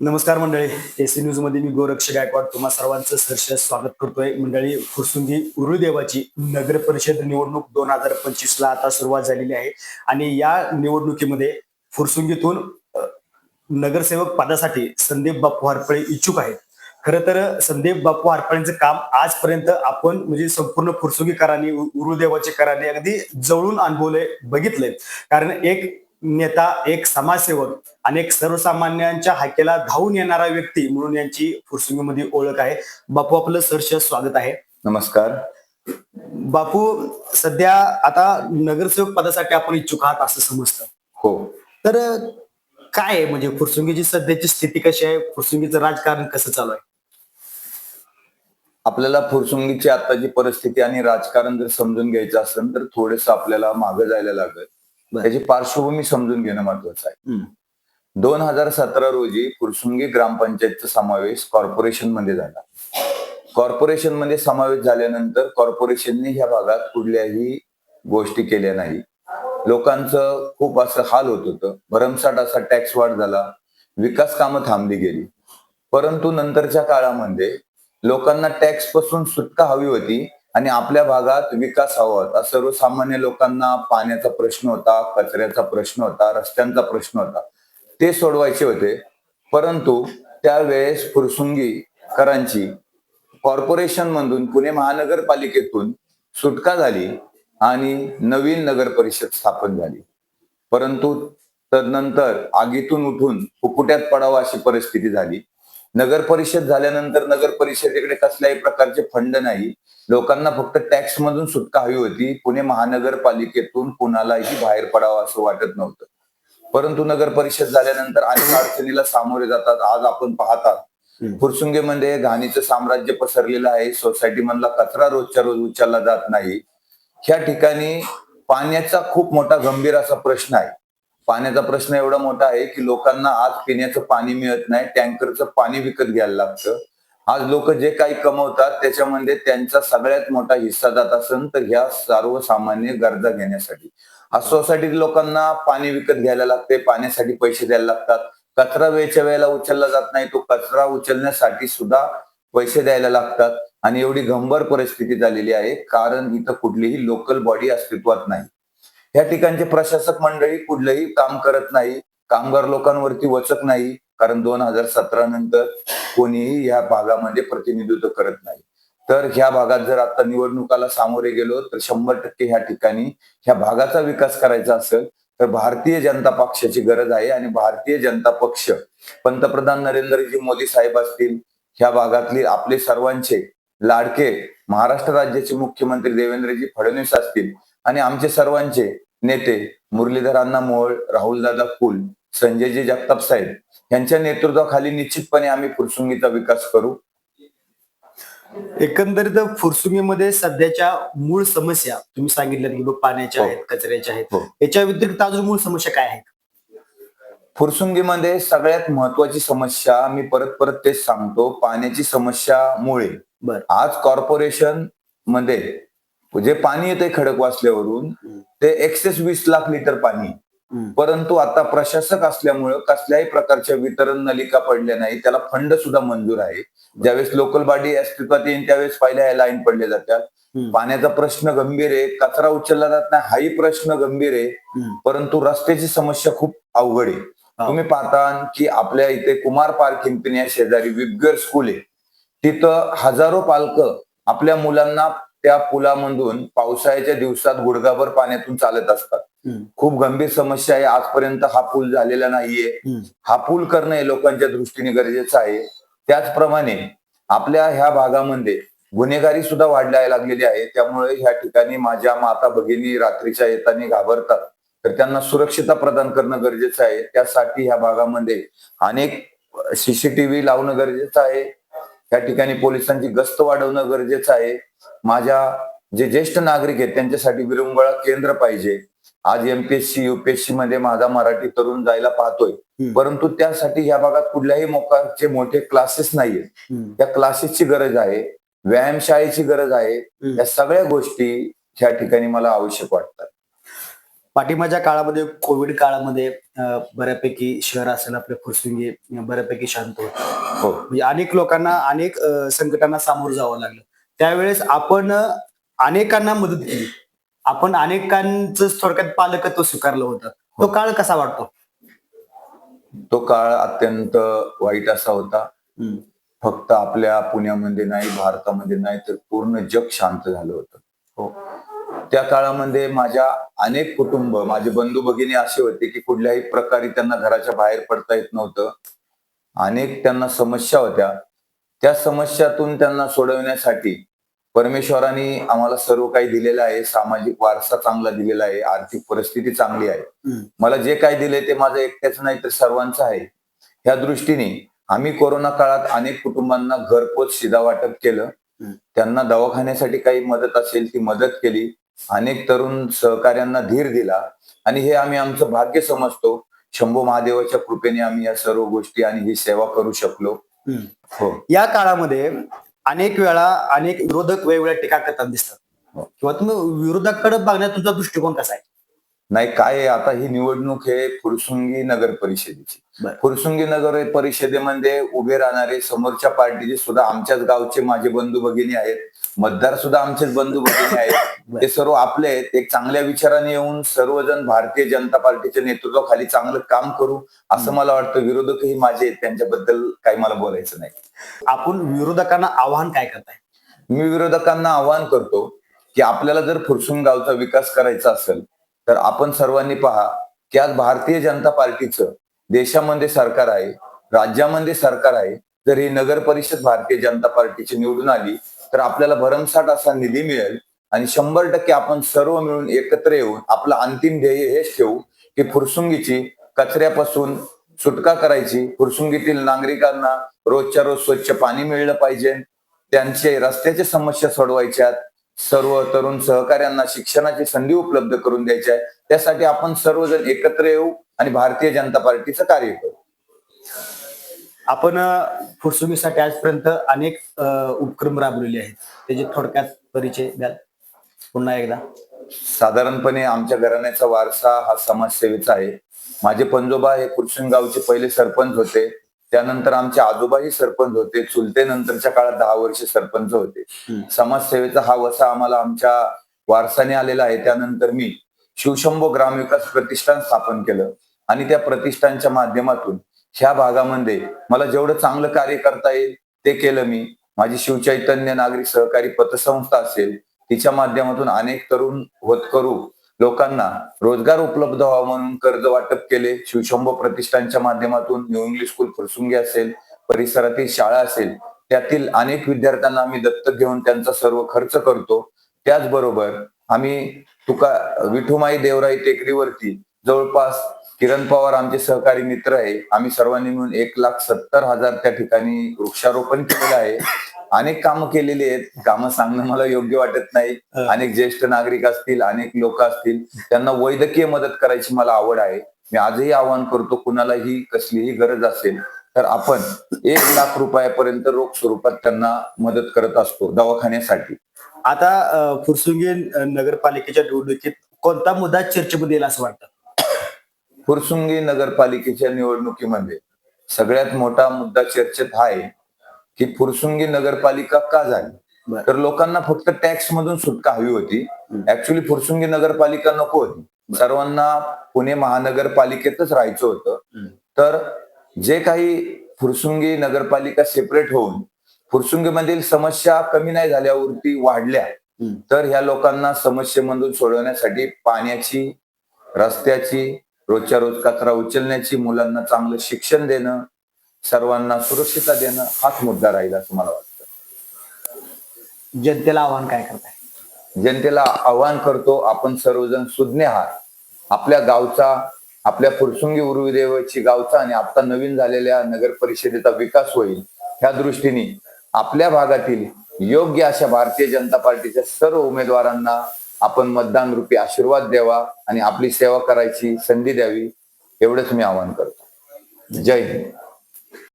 नमस्कार मंडळी. एसी न्यूजमध्ये मी गोरक्ष गायकवाड तुम्हा सर्वांचं सहर्ष स्वागत करतोय. मंडळी फुरसुंगी उरुदेवाची नगर परिषद निवडणूक दोन हजार पंचवीस ला आता सुरुवात झालेली आहे. आणि या निवडणुकीमध्ये फुरसुंगीतून नगरसेवक पदासाठी संदीप बापू हरपळे इच्छुक आहेत. खरं तर संदीप बापू हरपळेंचं काम आजपर्यंत आपण म्हणजे संपूर्ण फुरसुंगीकरांनी उरुदेवाचे करांनी अगदी जवळून अनुभवलंय बघितलंय. कारण एक नेता एक समाजसेवक आणि एक सर्वसामान्यांच्या हाकेला धावून येणारा व्यक्ती म्हणून यांची फुरसुंगीमध्ये ओळख आहे. बापू आपलं सरस स्वागत आहे. नमस्कार. बापू सध्या आता नगरसेवक पदासाठी आपण इच्छुक आहात असं समजतं. हो. तर काय आहे म्हणजे फुरसुंगीची सध्याची स्थिती कशी आहे? फुरसुंगीचं राजकारण कसं चालू आहे? आपल्याला फुरसुंगीची आताची परिस्थिती आणि राजकारण जर समजून घ्यायचं असेल तर थोडस आपल्याला मागे जायला लागेल. त्याची पार्श्वभूमी समजून घेणं महत्वाचं आहे. दोन हजार सतरा रोजी फुरसुंगी ग्रामपंचायतचा समावेश कॉर्पोरेशनमध्ये झाला. कॉर्पोरेशनमध्ये समावेश झाल्यानंतर कॉर्पोरेशनने ह्या भागात कुठल्याही गोष्टी केल्या नाही. लोकांचं खूप असं हाल होत होतं. भरमसाठ असा टॅक्स वाढ झाला. विकास कामं थांबली गेली. परंतु नंतरच्या काळामध्ये लोकांना टॅक्सपासून सुटका हवी होती. आणि आपल्या भागात विकास हवा होता. सर्वसामान्य लोकांना पाण्याचा प्रश्न होता कचऱ्याचा प्रश्न होता रस्त्यांचा प्रश्न होता. ते सोडवायचे होते. परंतु त्यावेळेस फुरसुंगीकरांची कॉर्पोरेशन मधून पुणे महानगरपालिकेतून सुटका झाली आणि नवीन नगर परिषद स्थापन झाली. परंतु तदनंतर आगीतून उठून फुकुट्यात पडावं अशी परिस्थिती झाली. नगर परिषद झाल्यानंतर नगर परिषदेकडे कसल्याही प्रकारचे फंड नाही. लोकांना फक्त टॅक्स मधून सुटका हवी होती. पुणे महानगरपालिकेतून कुणालाही बाहेर पडावं असं वाटत नव्हतं. परंतु नगर परिषद झाल्यानंतर अनेक अडचणीला सामोरे जातात. आज आपण पाहतात. फुरसुंगीमध्ये घाणीचं साम्राज्य पसरलेलं आहे. सोसायटी मधला कचरा रोजच्या रोज उचलला जात नाही. ह्या ठिकाणी पाण्याचा खूप मोठा गंभीर असा प्रश्न आहे. पाण्याचा प्रश्न एवढा मोठा आहे की लोकांना आज पिण्याचं पाणी मिळत नाही टँकरचं पाणी विकत घ्यायला लागतं. आज लोक जे काही कमवतात त्याच्यामध्ये त्यांचा सगळ्यात मोठा हिस्सा जात असेल तर ह्या सर्वसामान्य गरजा घेण्यासाठी. आज सोसायटीत लोकांना पाणी विकत घ्यायला लागते पाण्यासाठी पैसे द्यायला लागतात. कचरा वेळच्या वेळेला उचलला जात नाही तो कचरा उचलण्यासाठी सुद्धा पैसे द्यायला लागतात. आणि एवढी गंभीर परिस्थिती झालेली आहे कारण इथं कुठलीही लोकल बॉडी अस्तित्वात नाही. या ठिकाणचे प्रशासक मंडळी कुठलंही काम करत नाही कामगार लोकांवरती वचक नाही कारण दोन हजार सतरा नंतर कोणीही या भागामध्ये प्रतिनिधित्व करत नाही. तर ह्या भागात जर आता निवडणुकाला सामोरे गेलो तर शंभर टक्के ह्या ठिकाणी ह्या भागाचा विकास करायचा असेल तर भारतीय जनता पक्षाची गरज आहे आणि भारतीय जनता पक्ष पंतप्रधान नरेंद्रजी मोदी साहेब असतील ह्या भागातली आपले सर्वांचे लाडके महाराष्ट्र राज्याचे मुख्यमंत्री देवेंद्रजी फडणवीस असतील आणि आमचे सर्वांचे नेते मुरलीधर अण्णा मोहोळ राहुलदादा कुल संजयजी जगताप साहेब यांच्या नेतृत्वाखाली निश्चितपणे आम्ही फुरसुंगीचा विकास करू. एकंदरीत फुरसुंगीमध्ये सध्याच्या मूळ समस्या तुम्ही सांगितलं की पाण्याच्या हो. आहेत कचऱ्याच्या आहेत. हो. याच्या व्यतिरिक्त अजून मूळ समस्या काय आहेत? फुरसुंगीमध्ये सगळ्यात महत्वाची समस्या मी परत परत तेच सांगतो पाण्याची समस्यामुळे. बर. आज कॉर्पोरेशनमध्ये जे पाणी येते खडकवासल्यावरून ते एकशे वीस लाख लिटर पाणी. परंतु आता प्रशासक असल्यामुळं कसल्याही प्रकारच्या वितरण नलिका पडल्या नाही त्याला फंड सुद्धा मंजूर आहे. ज्यावेळेस लोकल बॉडी अस्तित्वात येईल त्यावेळेस पहिल्या लाईन पडले जातात. पाण्याचा प्रश्न गंभीर आहे. कचरा उचलला जात नाही हाही प्रश्न गंभीर आहे. परंतु रस्त्याची समस्या खूप अवघड आहे. तुम्ही पाहता की आपल्या इथे कुमार पार्क हिंपिन या शेजारी विबगर स्कूल आहे. तिथं हजारो पालक आपल्या मुलांना त्या पुलामधून पावसाळ्याच्या दिवसात गुडघाभर पाण्यातून चालत असतात. खूप गंभीर समस्या आहे. आजपर्यंत हा पूल झालेला नाहीये. हा पूल करणं हे लोकांच्या दृष्टीने गरजेचं आहे. त्याचप्रमाणे आपल्या ह्या भागामध्ये गुन्हेगारी सुद्धा वाढायला लागलेली आहे. त्यामुळे ह्या ठिकाणी माझ्या माता भगिनी रात्रीच्या येताना घाबरतात. तर त्यांना सुरक्षितता प्रदान करणं गरजेचं आहे. त्यासाठी ह्या भागामध्ये अनेक सीसीटीव्ही लावणं गरजेचं आहे. त्या ठिकाणी पोलिसांची गस्त वाढवणं गरजेचं आहे. माझ्या जे ज्येष्ठ नागरिक आहेत त्यांच्यासाठी विरंगुळा केंद्र पाहिजे. आज एमपीएससी युपीएससी मध्ये माझा मराठी तरुण जायला पाहतोय. परंतु त्यासाठी या भागात कुठल्याही मोकाचे मोठे क्लासेस नाहीयेत. त्या क्लासेसची गरज आहे व्यायामशाळेची गरज आहे. या सगळ्या गोष्टी ह्या ठिकाणी मला आवश्यक वाटतात. पाठिंबाच्या काळामध्ये कोविड काळामध्ये बऱ्यापैकी शहर असेल आपलं फुरसुंगी बऱ्यापैकी शांत होतं. हो. म्हणजे अनेक लोकांना अनेक संकटांना सामोरं जावं लागलं. त्यावेळेस आपण अनेकांना मदत केली. आपण अनेकांचं थोडक्यात पालकत्व स्वीकारलं होतं. तो काळ कसा वाटतो? तो काळ अत्यंत वाईट असा होता. फक्त आपल्या पुण्यामध्ये नाही भारतामध्ये नाही तर पूर्ण जग शांत झालं होतं. हो. त्या काळामध्ये माझ्या अनेक कुटुंब माझे बंधू भगिनी असे होते की कुठल्याही प्रकारे त्यांना घराच्या बाहेर पडता येत नव्हतं. अनेक त्यांना समस्या होत्या. त्या समस्यातून त्यांना सोडवण्यासाठी परमेश्वराने आम्हाला सर्व काही दिलेलं आहे. सामाजिक वारसा चांगला दिलेला आहे. आर्थिक परिस्थिती चांगली आहे. मला जे काही दिले ते माझं एकट्याच नाही तर सर्वांचं आहे. ह्या दृष्टीने आम्ही कोरोना काळात अनेक कुटुंबांना घरपोच शिधा वाटप केलं. त्यांना दवाखान्यासाठी काही मदत असेल ती मदत केली. अनेक तरुण सहकार्यांना धीर दिला. आणि हे आम्ही आमचं भाग्य समजतो. शंभू महादेवाच्या कृपेने आम्ही या सर्व गोष्टी आणि ही सेवा करू शकलो. या काळामध्ये अनेक वेळा अनेक विरोधक वेगवेगळ्या टीका करताना दिसतात. हो. किंवा तुम्ही विरोधाकडे बघण्यात तुमचा दृष्टिकोन कसा आहे? नाही काय आता ही निवडणूक आहे फुरसुंगी नगर परिषदेची. फुरसुंगी नगर परिषदेमध्ये उभे राहणारे समोरच्या पार्टीचे सुद्धा आमच्याच गावचे माझे बंधू भगिनी आहेत. मतदार सुद्धा आमचेच बंधू भगिनी आहेत. ते सर्व आपले आहेत. एक चांगल्या विचाराने येऊन सर्वजण भारतीय जनता पार्टीच्या नेतृत्वाखाली चांगलं काम करू असं मला वाटतं. विरोधकही माझे आहेत. त्यांच्याबद्दल काही मला बोलायचं नाही. आपण विरोधकांना आव्हान काय करताय? मी विरोधकांना आवाहन करतो की आपल्याला जर फुरसुंग गावचा विकास करायचा असेल तर आपण सर्वांनी पहा की आज भारतीय जनता पार्टीचं देशामध्ये सरकार आहे राज्यामध्ये सरकार आहे जर ही नगर परिषद भारतीय जनता पार्टीची निवडून आली तर आपल्याला भरमसाठ असा निधी मिळेल आणि शंभर टक्के आपण सर्व मिळून एकत्र येऊन आपलं अंतिम ध्येय हेच ठेवू की फुरसुंगीची कचऱ्यापासून सुटका करायची. फुरसुंगीतील नागरिकांना रोजच्या रोज स्वच्छ पाणी मिळलं पाहिजे. त्यांचे रस्त्याच्या समस्या सोडवायच्यात. सर्व तरुण सहकार्यांना शिक्षणाची संधी उपलब्ध करून द्यायची आहे त्यासाठी आपण सर्वजण एकत्र येऊ आणि भारतीय जनता पार्टीचं कार्य करू. आपण फुरसुंगीसाठी आजपर्यंत अनेक उपक्रम राबवलेले आहेत. त्याचे थोडक्यात परिचय द्याल? पुन्हा एकदा. साधारणपणे आमच्या घराण्याचा वारसा हा समाजसेवेचा आहे. माझे पंजोबा हे कुरसुंग गावचे पहिले सरपंच होते. त्यानंतर आमचे आजोबाही सरपंच होते. चुलते नंतरच्या काळात दहा वर्ष सरपंच होते. समाजसेवेचा हा वसा आम्हाला आमच्या वारसाने आलेला आहे. त्यानंतर मी शिवशंभो ग्रामविकास प्रतिष्ठान स्थापन केलं. आणि त्या प्रतिष्ठानच्या माध्यमातून ह्या भागामध्ये मला जेवढं चांगलं कार्य करता येईल ते केलं मी. माझी शिवचैतन्य नागरिक सहकारी पतसंस्था असेल तिच्या माध्यमातून अनेक तरुण होतकरू लोकांना रोजगार उपलब्ध व्हावा म्हणून कर्ज वाटप केले. शिवशंभो प्रतिष्ठानच्या माध्यमातून न्यू इंग्लिश स्कूल फुरसुंगी असेल परिसरातील शाळा असेल त्यातील अनेक विद्यार्थ्यांना आम्ही दत्तक घेऊन त्यांचा सर्व खर्च करतो. त्याचबरोबर आम्ही तुका विठुमाई देवराई टेकडीवरती जवळपास किरण पवार आमचे सहकारी मित्र आहे. आम्ही सर्वांनी मिळून एक लाख सत्तर हजार त्या ठिकाणी वृक्षारोपण केलेलं आहे. अनेक कामं केलेली आहेत. कामं सांगणं मला योग्य वाटत नाही. अनेक ज्येष्ठ नागरिक असतील अनेक लोक असतील त्यांना वैद्यकीय मदत करायची मला आवड आहे. मी आजही आवाहन करतो कुणालाही कसलीही गरज असेल तर आपण एक लाख रुपयापर्यंत रोख स्वरूपात त्यांना मदत करत असतो दवाखान्यासाठी. आता फुरसुंगी नगरपालिकेच्या निवडणुकीत कोणता मुद्दा चर्चेमध्ये येईल असं वाटतं? फुरसुंगी नगरपालिकेच्या निवडणुकीमध्ये सगळ्यात मोठा मुद्दा चर्चेत आहे की फुरसुंगी नगरपालिका का झाली. तर लोकांना फक्त टॅक्स मधून सुटका हवी होती. ऍक्च्युली फुरसुंगी नगरपालिका नको होती सर्वांना पुणे महानगरपालिकेतच राहायचं होतं. तर जे काही फुरसुंगी नगरपालिका सेपरेट होऊन फुरसुंगीमधील समस्या कमी नाही झाल्यावरती वाढल्या. तर ह्या लोकांना समस्येमधून सोडवण्यासाठी पाण्याची रस्त्याची रोजच्या रोज कचरा उचलण्याची मुलांना चांगलं शिक्षण देणं सर्वांना सुरक्षितता देणं हाच मुद्दा राहील असं मला वाटतं. जनतेला आव्हान काय करताय? जनतेला आवाहन करतो आपण सर्वजण सुज्ञ आहात. आपल्या गावचा आपल्या फुरसुंगी उर्विदेवाची गावचा आणि आता नवीन झालेल्या नगर परिषदेचा विकास होईल ह्या दृष्टीने आपल्या भागातील योग्य अशा भारतीय जनता पार्टीच्या सर्व उमेदवारांना आपण मतदान रूपी आशीर्वाद द्यावा आणि आपली सेवा करायची संधी द्यावी एवढंच मी आवाहन करतो. जय हिंद.